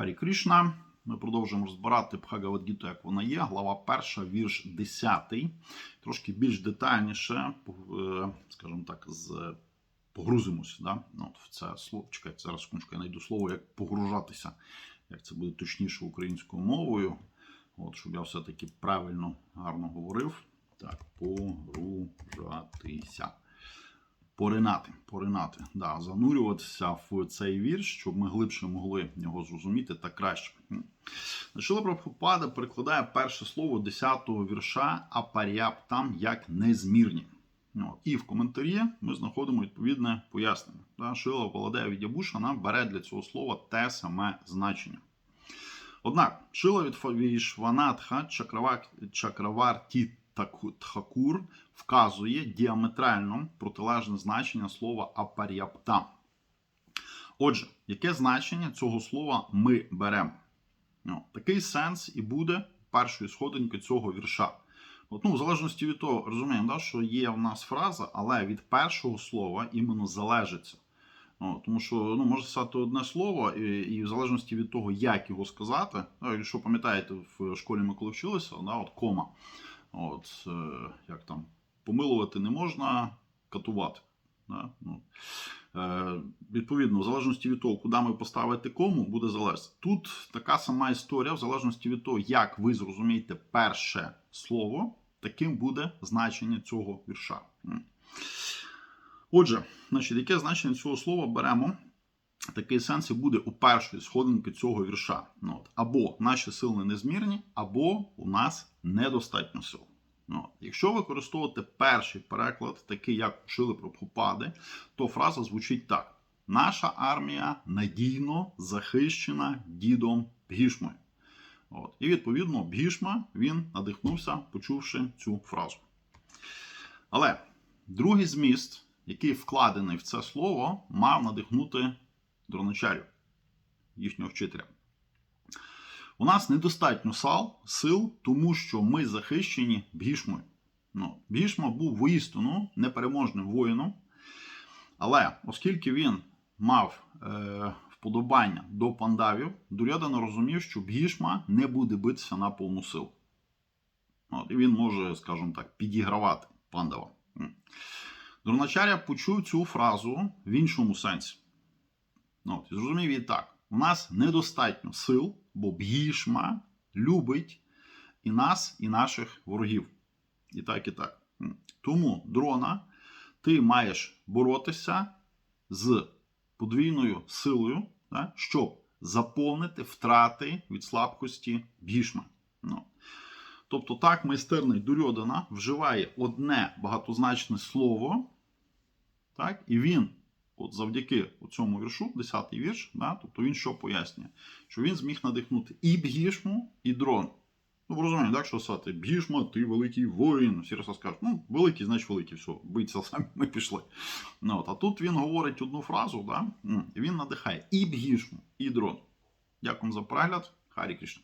Харі Кришна. Ми продовжуємо розбирати Бхагавадгіту, як вона є. Глава перша, вірш 10. Трошки більш детальніше, е, скажімо так, з погрузимося да? ну, от в це слово. Чекайте, зараз секундочку, я знайду слово, як погружатися. Як це буде точніше українською мовою. От, щоб я все-таки правильно гарно говорив. Так, погружатися. Поринати, поринати, да, занурюватися в цей вірш, щоб ми глибше могли його зрозуміти та краще. Шила Прабхупада перекладає перше слово 10-го вірша апаряптам як незмірні. І в коментарі ми знаходимо відповідне пояснення. Шила Володея Відябушана бере для цього слова те саме значення. Однак, Шила від Вішванатха Чакраварті Тхакур вказує діаметрально протилежне значення слова апаряптам. Отже, яке значення цього слова ми беремо? Ну, Такий сенс і буде першої сходинки цього вірша. От, ну, В залежності від того, розуміємо, да, що є в нас фраза, але від першого слова іменно залежиться. Ну, тому що ну, може сказати одне слово, і, і в залежності від того, як його сказати, ну, якщо пам'ятаєте, в школі ми коли вчилися, да, от кома. От, е, як там, помилувати не можна, катувати. Да? Ну, е, Відповідно, в залежності від того, куди ми поставити кому, буде залежати. Тут така сама історія, в залежності від того, як ви зрозумієте перше слово, таким буде значення цього вірша. Отже, значить, яке значення цього слова беремо? Такий сенс і буде у першої сходинки цього вірша. Ну, от. Або наші сили незмірні, або у нас недостатньо сил. Ну, от. Якщо використовувати перший переклад, такий як вчили Прабхупади, то фраза звучить так: наша армія надійно захищена дідом Бгішмою. От. І відповідно Бгішма він надихнувся, почувши цю фразу. Але другий зміст, який вкладений в це слово, мав надихнути дроначарів, їхнього вчителя. У нас недостатньо сал, сил, тому що ми захищені Бгішмою. Ну, Бгішма був воістину непереможним воїном, але оскільки він мав е, вподобання до пандавів, Дурядана розумів, що Бгішма не буде битися на повну силу. От, І він може, скажімо так, підігравати пандавам. Дроначаря почув цю фразу в іншому сенсі. Ну, Зрозумів і так. У нас недостатньо сил, бо Бгішма любить і нас, і наших ворогів. І так, і так. Тому, дрона, ти маєш боротися з подвійною силою, да, щоб заповнити втрати від слабкості Бгішма. Ну. Тобто, так, майстерний Дурьодана вживає одне багатозначне слово, так, і він. От завдяки цьому віршу, 10-й вірш, да, тобто він що пояснює? Що він зміг надихнути і Бгішму, і дрон. Ну, ви розумієте, так, що сказати, Бгішма, ти великий воїн. Всі раз скажуть, ну, великий, значить великий, все, биться самі ми пішли. Ну, от, А тут він говорить одну фразу, да, він надихає і Бгішму, і дрон. Дякую за перегляд. Харі Кришна.